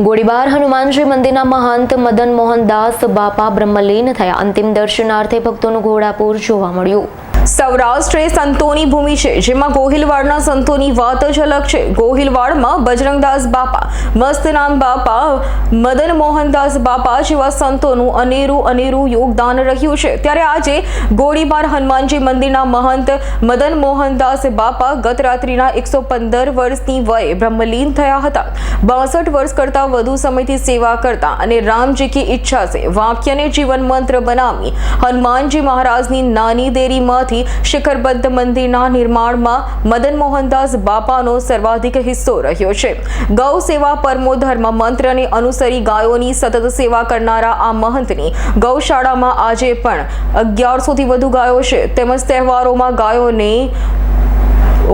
ગોળીબાર હનુમાનજી મંદિરના મહંત મદન મોહનદાસ બાપા બ્રહ્મલીન થયા. અંતિમ દર્શનાર્થે ભક્તોનું ઘોડાપુર જોવા મળ્યું. સૌરાષ્ટ્ર સંતોની ભૂમિ છે, જેમાં ગોહિલવાડના સંતોની વાત જ અલગ છે. ગોહિલવાડમાં બજરંગદાસ બાપા, મસ્તનામ બાપા, મદન મોહનદાસ બાપા જેવા સંતોનું અનેરું અનેરું યોગદાન રહ્યું છે. ત્યારે આજે ગોળીબાર હનુમાનજી મંદિરના મહંત મદન મોહનદાસ બાપા ગત રાત્રિના એકસો પંદર વર્ષની વયે બ્રહ્મલીન થયા હતા. બાસઠ વર્ષ કરતાં વધુ સમયથી સેવા કરતા અને રામજી કી ઈચ્છા છે વાક્યને જીવન મંત્ર બનાવી હનુમાનજી મહારાજની નાની દેરીમાંથી શિખરબદ્ધ મંદિરના નિર્માણમાં મદન મોહનદાસ બાપાનો સર્વાધિક હિસ્સો રહ્યો છે. ગૌ સેવા પરમો ધર્મ મંત્રને અનુસરી ગાયોની સતત સેવા કરનારા આ મહંતની ગૌશાળામાં આજે પણ અગિયારસોથી વધુ ગાયો છે. તેમજ તહેવારોમાં ગાયોને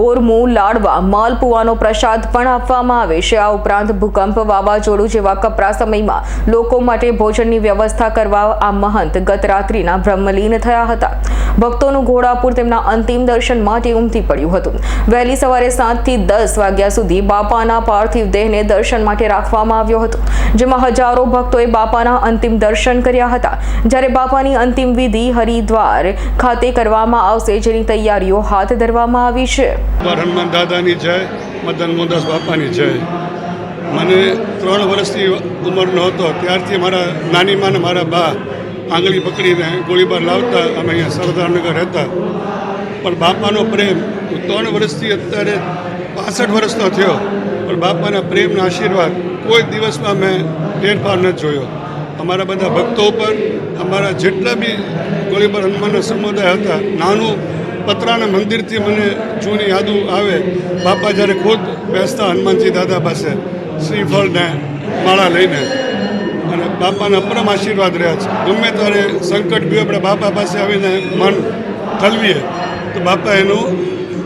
ઓરમું લાડવા, માલપુવાનો પ્રસાદ પણ આપવામાં આવે છે. આ ઉપરાંત ભૂકંપ વાવાઝોડું જેવા કપરા સમયમાં લોકો માટે ભોજનની વ્યવસ્થા કરવા આ મહંત ગત રાત્રિના બ્રહ્મલીન થયા હતા. ભક્તોનું ઘોડાપુર તેમના અંતિમ દર્શન માટે ઉમટી પડ્યું હતું. વહેલી સવારે સાતથી દસ વાગ્યા સુધી બાપાના પાર્થિવ દેહને દર્શન માટે રાખવામાં આવ્યો હતો, જેમાં હજારો ભક્તોએ બાપાના અંતિમ દર્શન કર્યા હતા. જ્યારે બાપાની અંતિમ વિધિ હરિદ્વાર ખાતે કરવામાં આવશે, જેની તૈયારીઓ હાથ ધરવામાં આવી છે. હનુમાન દાદાની જય, મદન મોહનદાસ બાપાની જય. મને ત્રણ વર્ષની ઉંમરનો હતો ત્યારથી મારા નાની મારા બા આંગળી પકડીને ગોળીબાર લાવતા અમે અહીંયા સરદારનગર રહેતા. પણ બાપાનો પ્રેમ, હું ત્રણ વર્ષથી અત્યારે પાસઠ વર્ષનો થયો, પણ બાપાના પ્રેમના આશીર્વાદ કોઈ દિવસમાં મેં ફેરફાર ન જોયો. અમારા બધા ભક્તો ઉપર, અમારા જેટલા બી ગોળીબાર હનુમાનના સમુદાય હતા, નાનું પતરાના મંદિરથી મને જૂની યાદો આવે. બાપા જ્યારે ખુદ બેસતા હનુમાનજી દાદા પાસે શ્રીફળને માળા લઈને. અને બાપાના પરમ આશીર્વાદ રહ્યા છે. ગમે ત્યારે સંકટ ગયું, આપણે બાપા પાસે આવીને મન ઠલવીએ, તો બાપા એનું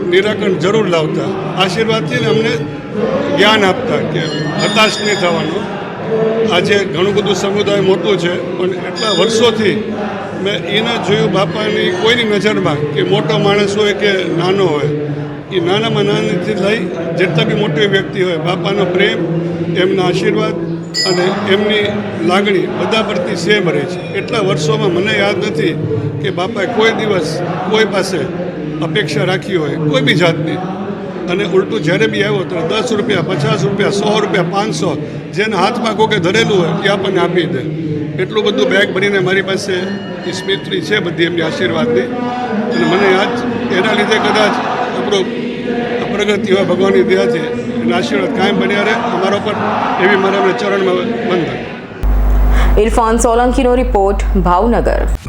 નિરાકરણ જરૂર લાવતા. આશીર્વાદથી અમને જ્ઞાન આપતા કે હતાશ નહીં થવાનું. આજે ઘણું બધું સમુદાય મોટું છે, પણ એટલા વર્ષોથી મેં એને જોયું બાપાની કોઈની નજરમાં કે મોટો માણસ હોય કે નાનો હોય, એ નાનામાં નાનીથી લઈ જેટલા બી મોટી વ્યક્તિ હોય, બાપાનો પ્રેમ, એમના આશીર્વાદ અને એમની લાગણી બધા પરથી સેમ રહે છે. એટલા વર્ષોમાં મને યાદ નથી કે બાપાએ કોઈ દિવસ કોઈ પાસે અપેક્ષા રાખી હોય, કોઈ બી જાતની. અને ઉલટું જ્યારે બી આવ્યો તો દસ રૂપિયા, પચાસ રૂપિયા, સો રૂપિયા, પાંચસો, જેના હાથમાં કોકે ધરેલું હોય એ આપણને આપી દે. એટલું બધું બેગ ભરીને મારી પાસે એ સ્મિત્રી છે બધી એમની આશીર્વાદની. અને મને આજ એના લીધે કદાચ આપણો પ્રગતિ હોય ભગવાનની દયાથી એના આશીર્વાદ કાયમ બન્યા રહે. અમારા પર એવી મારા ચરણમાં બંધન ઇરફાન સોલંકીનો રિપોર્ટ ભાવનગર.